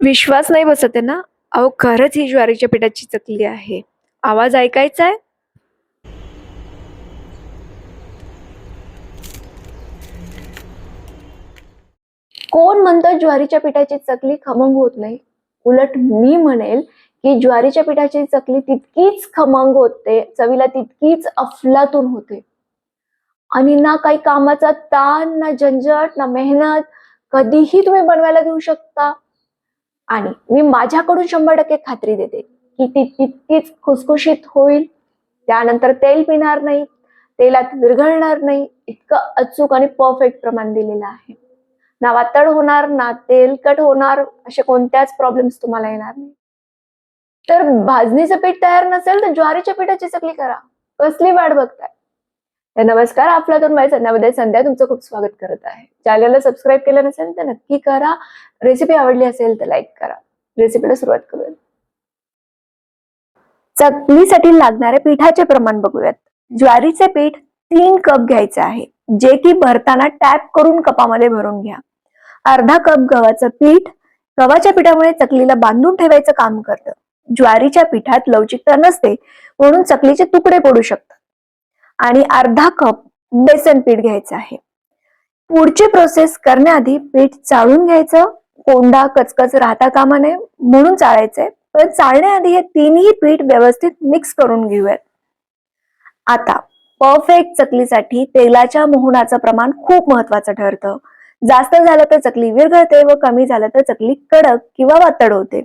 विश्वास नाही बसत आहे ना? अहो खरंच ही ज्वारीच्या पिठाची चकली आहे. आवाज ऐकायचा आहे कोण म्हणतं ज्वारीच्या पिठाची चकली खमंग होत नाही? उलट मी म्हणेल की ज्वारीच्या पिठाची चकली तितकीच खमंग होते चवीला तितकीच अफलातून होते. आणि ना काही कामाचा ताण ना झंझट ना मेहनत कधीही तुम्ही बनवायला घेऊ शकता. आणि मी माझ्याकडून शंभर टक्के खात्री देते की ती तितकीच खुसखुशीत होईल. त्यानंतर तेल पिणार नाही तेलात विरघळणार नाही इतकं अचूक आणि परफेक्ट प्रमाण दिलेलं आहे. ना वातड होणार ना तेलकट होणार असे कोणत्याच प्रॉब्लेम्स तुम्हाला येणार नाही. तर भाजणीचं पीठ तयार नसेल तर ज्वारीच्या पिठाची चकली करा. कसली वाट बघताय? तर नमस्कार आपला माझ्या संध्यामध्ये संध्या तुमचं खूप स्वागत करत आहे. चॅनलला सबस्क्राईब केलं नसेल तर नक्की करा. रेसिपी आवडली असेल तर लाईक करा. रेसिपीला सुरुवात करूया. चकलीसाठी लागणारे पिठाचे प्रमाण बघूयात. ज्वारीचे पीठ तीन कप घ्यायचे आहे. जे की भरताना टॅप करून कपामध्ये भरून घ्या. अर्धा कप गव्हाचं पीठ गव्हाच्या पिठामुळे चकलीला बांधून ठेवायचं काम करतं. ज्वारीच्या पिठात लवचिकता नसते म्हणून चकलीचे तुकडे पडू शकतात. आणि अर्धा कप बेसन पीठ घ्यायचं आहे. पुढची प्रोसेस करण्याआधी पीठ चाळून घ्यायचं. कोंडा कचकच राहता कामा नये म्हणून चाळायचंय पण चाळण्याआधी हे तिन्ही पीठ व्यवस्थित मिक्स करून घेऊयात. आता परफेक्ट चकलीसाठी तेलाच्या मोहनाचं प्रमाण खूप महत्वाचं ठरतं. जास्त झालं तर चकली विरघळते व कमी झालं तर चकली कडक किंवा वातड होते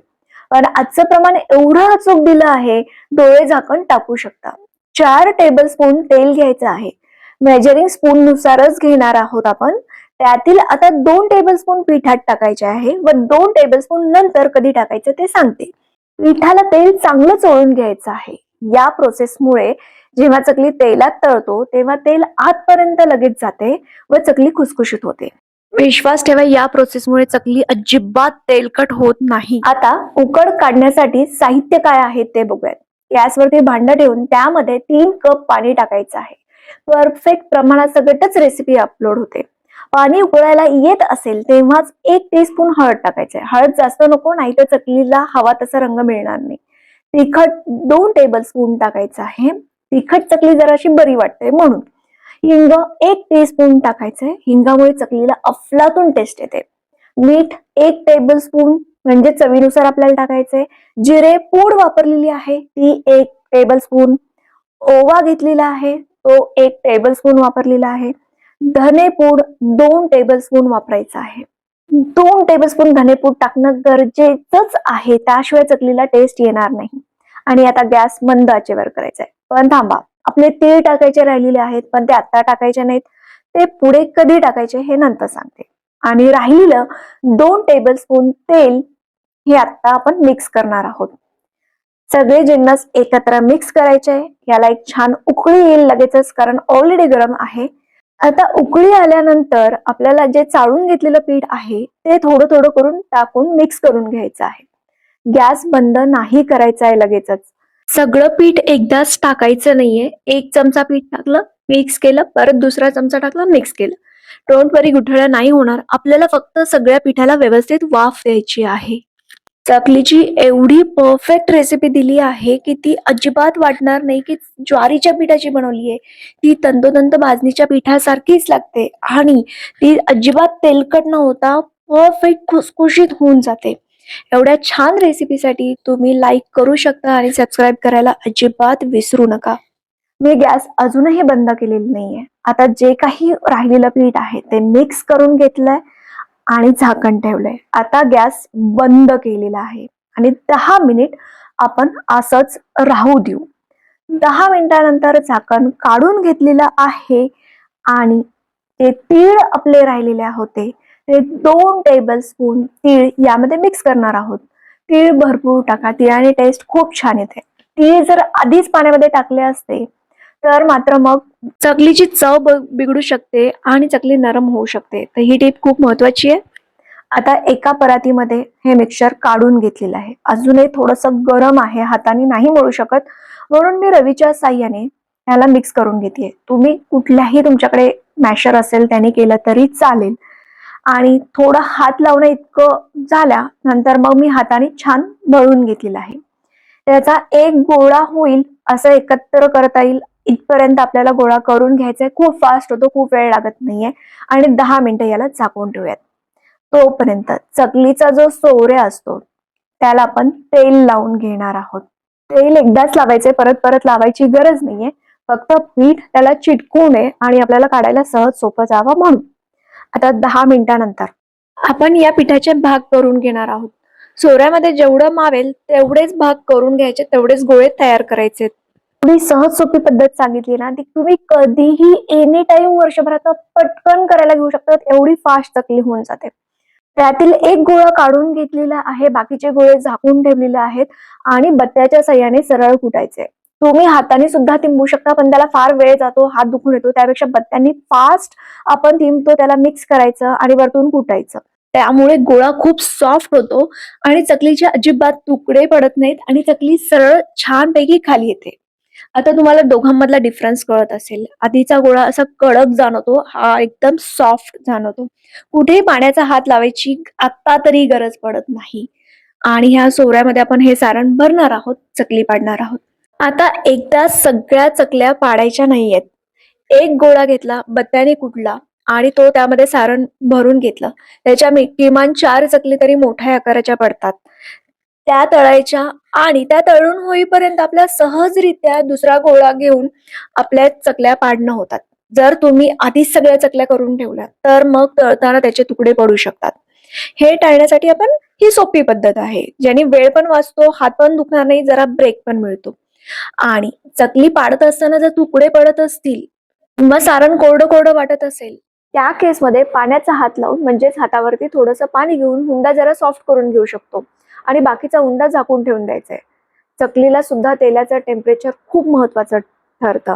पण आजचं प्रमाण एवढं अचूक दिलं आहे डोळे झाकण टाकू शकता. चार टेबल स्पून तेल घ्यायचं आहे. मेजरिंग स्पून नुसारच घेणार आहोत आपण. त्यातील आता दोन टेबल स्पून पिठात टाकायचे आहे व दोन टेबल स्पून नंतर कधी टाकायचं ते सांगते. पिठाला तेल चांगलं चोळून घ्यायचं आहे. या प्रोसेसमुळे जेव्हा चकली तेलात तळतो तेव्हा तेल आतपर्यंत लगेच जाते व चकली खुसखुशीत होते. विश्वास ठेवा या प्रोसेसमुळे चकली अजिबात तेलकट होत नाही. आता उकड काढण्यासाठी साहित्य काय आहे ते बघूयात. गॅसवरती भांड ठेवून त्यामध्ये तीन कप पाणी टाकायचं आहे. परफेक्ट प्रमाणात सगळंच रेसिपी अपलोड होते. पाणी उकळायला येत असेल तेव्हाच एक टीस्पून हळद टाकायचे हळद जास्त नको नाही तर चकलीला हवा तसा रंग मिळणार नाही. तिखट दोन टेबल स्पून टाकायचं आहे. तिखट चकली जराशी बरी वाटते म्हणून. हिंग एक टीस्पून टाकायचंय हिंगामुळे चकलीला अफलातून टेस्ट येते. मीठ एक टेबल स्पून म्हणजे चवीनुसार आपल्याला टाकायचंय. जिरे पूड वापरलेली आहे ती एक टेबल स्पून ओवा घेतलेला आहे तो एक टेबल स्पून वापरलेला आहे. धनेपूड दोन टेबल स्पून वापरायचा आहे. दोन टेबल स्पून धनेपूड टाकणं गरजेचंच आहे त्याशिवाय चकलीला टेस्ट येणार नाही. आणि आता गॅस मंद आचेवर करायचा आहे पण थांबा आपले तीळ टाकायचे राहिलेले आहेत पण ते आता टाकायचे नाहीत. ते पुढे कधी टाकायचे हे नंतर सांगते. आणि राहिलेलं दोन टेबल स्पून तेल हे आता आपण मिक्स करणार आहोत. सगळे जिन्नस एकत्र मिक्स करायचे याला एक छान उकळी येईल लगेचच कारण ऑलरेडी गरम आहे. आता उकळी आल्यानंतर आपल्याला जे चाळून घेतलेलं पीठ आहे ते थोडं थोडं करून टाकून मिक्स करून घ्यायचं आहे. गॅस बंद नाही करायचा आहे लगेचच. सगळं पीठ एकदाच टाकायचं नाहीये. एक चमचा पीठ टाकलं मिक्स केलं परत दुसरा चमचा टाकला मिक्स केलं. डोंट गुठळ्या नाही होणार. आपल्याला फक्त सगळ्या पिठाला व्यवस्थित वाफ द्यायची आहे. चकलीची एवढी परफेक्ट रेसिपी दिली आहे की ती अजिबात वाटणार नाही की ज्वारीच्या पिठाची बनवली आहे ती तंतोतंत भाजणीच्या पिठासारखीच लागते आणि ती अजिबात तेलकट न होता परफेक्ट खुसखुशीत होऊन जाते. एवढ्या छान रेसिपीसाठी तुम्ही लाईक करू शकता आणि सबस्क्राईब करायला अजिबात विसरू नका. मी गॅस अजूनही बंद केलेली नाहीये. आता जे काही राहिलेलं पीठ आहे ते मिक्स करून घेतलंय. आणि झाकण ठेवलंय. आता गॅस बंद केलेला आहे. आणि दहा मिनिट आपण असंच राहू देऊ. दहा मिनिटानंतर झाकण काढून घेतलेलं आहे. आणि ते तीळ आपले राहिलेले होते ते दोन टेबल स्पून तीळ यामध्ये मिक्स करणार आहोत. तीळ भरपूर टाका. तिळाने टेस्ट खूप छान येते. तीळ जर आधीच पाण्यामध्ये टाकले असते तर मात्र मग चकलीची चव बिघडू शकते आणि चकली नरम होऊ शकते. तर ही टीप खूप महत्वाची आहे. आता एका परातीमध्ये हे मिक्सर काढून घेतलेलं आहे. अजूनही थोडंसं गरम आहे. हाताने नाही मळू शकत. म्हणून मी रवीच्या साह्याने ह्याला मिक्स करून घेते तुम्ही कुठल्याही तुमच्याकडे मॅशर असेल त्याने केलं तरी चालेल. आणि थोडं हात लावणं इतकं झाल्या नंतर मग मी हाताने छान मळून घेतलेलं आहे. त्याचा एक गोळा होईल असं एकत्र करता येईल इथपर्यंत आपल्याला गोळा करून घ्यायचा आहे खूप फास्ट होतो खूप वेळ लागत नाहीये. आणि दहा मिनिटं याला झाकून ठेवूयात. तोपर्यंत चकलीचा जो सोऱ्या असतो त्याला आपण तेल लावून घेणार आहोत. तेल एकदाच लावायचंय परत परत लावायची गरज नाहीये. फक्त पीठ त्याला चिटकू नये आणि आपल्याला काढायला सहज सोपं जावं म्हणून. आता दहा मिनिटानंतर आपण या पिठाचे भाग करून घेणार आहोत. सोऱ्यामध्ये जेवढं मावेल तेवढेच भाग करून घ्यायचे तेवढेच गोळे तयार करायचे. एवढी सहज सोपी पद्धत सांगितली ना ती तुम्ही कधीही एनी टाइम वर्षभरात पटकन करायला घेऊ शकतात एवढी फास्ट चकली होऊन जाते. त्यातील एक गोळा काढून घेतलेला आहे बाकीचे गोळे झाकून ठेवलेले आहेत आणि बत्त्याच्या सहाय्याने सरळ कुटायचे. तुम्ही हाताने सुद्धा थिंबू शकता पण त्याला फार वेळ जातो हात दुखून येतो त्यापेक्षा बत्त्यांनी फास्ट आपण थिंबतो त्याला मिक्स करायचं आणि वरतून कुटायचं. त्यामुळे गोळा खूप सॉफ्ट होतो आणि चकलीचे अजिबात तुकडे पडत नाहीत आणि चकली सरळ छानपैकी खाली येते. आता तुम्हाला दोघांमधला डिफरन्स कळत असेल. आधीचा गोळा असा कडक जाणवतो हा एकदम सॉफ्ट जाणवतो. कुठेही पाण्याचा हात लावायची आता तरी गरज पडत नाही. आणि ह्या सोऱ्यामध्ये आपण हे सारण भरणार आहोत चकली पाडणार आहोत. आता एकदा सगळ्या चकल्या पाडायच्या नाहीयेत. एक गोळा घेतला बत्त्याने कुठला आणि तो त्यामध्ये सारण भरून घेतलं. त्याच्या किमान चार चकली तरी मोठ्या आकाराच्या पडतात. त्या तळायच्या आणि त्या तळून होईपर्यंत आपल्या सहजरित्या दुसरा गोळा घेऊन आपल्या चकल्या पाडणं होतात. जर तुम्ही आधीच सगळ्या चकल्या करून ठेवल्या तर मग तळताना त्याचे तुकडे पडू शकतात. हे टाळण्यासाठी आपण ही सोपी पद्धत आहे ज्याने वेळ पण वाचतो हात पण दुखणार नाही जरा ब्रेक पण मिळतो. आणि चकली पाडत असताना जर तुकडे पडत असतील मग सारण कोरडं कोरडं वाटत असेल त्या केसमध्ये पाण्याचा हात लावून म्हणजेच हातावरती थोडंसं पाणी घेऊन हुंडा जरा सॉफ्ट करून घेऊ शकतो. आणि बाकीचा उंडा झाकून ठेवून द्यायचा आहे चकलीला सुद्धा तेलाचं टेम्परेचर खूप महत्वाचं ठरतं.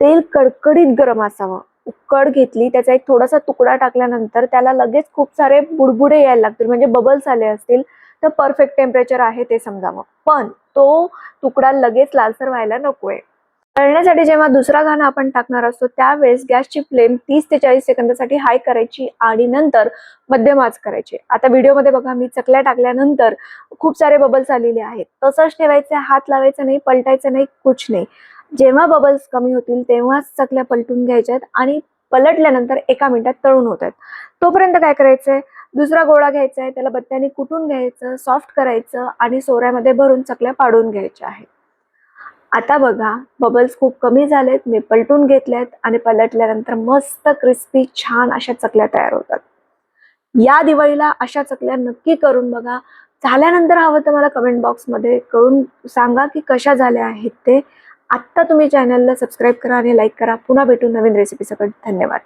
तेल कडकडीत गरम असावं. उकड घेतली त्याचा एक थोडासा तुकडा टाकल्यानंतर त्याला लगेच खूप सारे बुडबुडे यायला लागतील. म्हणजे बबल्स आले असतील तर परफेक्ट टेम्परेचर आहे ते समजावं. पण तो तुकडा लगेच लालसर व्हायला नकोय. तळण्यासाठी जेव्हा दुसरा घाणा आपण टाकणार असतो त्यावेळेस गॅसची फ्लेम तीस ते चाळीस सेकंदासाठी हाय करायची आणि नंतर मध्यम आच करायची. आता व्हिडिओमध्ये बघा मी चकल्या टाकल्यानंतर खूप सारे बबल्स आलेले आहेत. तसंच ठेवायचे हात लावायचा नाही पलटायचं नाही कुछ नाही. जेव्हा बबल्स कमी होतील तेव्हाच चकल्या पलटून घ्यायच्यात आणि पलटल्यानंतर एका मिनिटात तळून होत आहेत तोपर्यंत काय करायचंय? दुसरा गोळा घ्यायचा आहे त्याला बत्त्याने कुटून घ्यायचं सॉफ्ट करायचं आणि सोऱ्यामध्ये भरून चकल्या पाडून घ्यायच्या आहेत. आता बघा बबल्स खूप कमी झालेत मी पलटून घेतल्यात आणि पलटल्यानंतर मस्त क्रिस्पी छान अशा चकल्या तयार होतात. या दिवाळीला अशा चकल्या नक्की करून बघा. झाल्यानंतर हवं तर मला कमेंट बॉक्समध्ये कळून सांगा की कशा झाल्या आहेत ते. आत्ता तुम्ही चॅनलला सबस्क्राईब करा आणि लाईक करा. पुन्हा भेटू नवीन रेसिपीसकट धन्यवाद.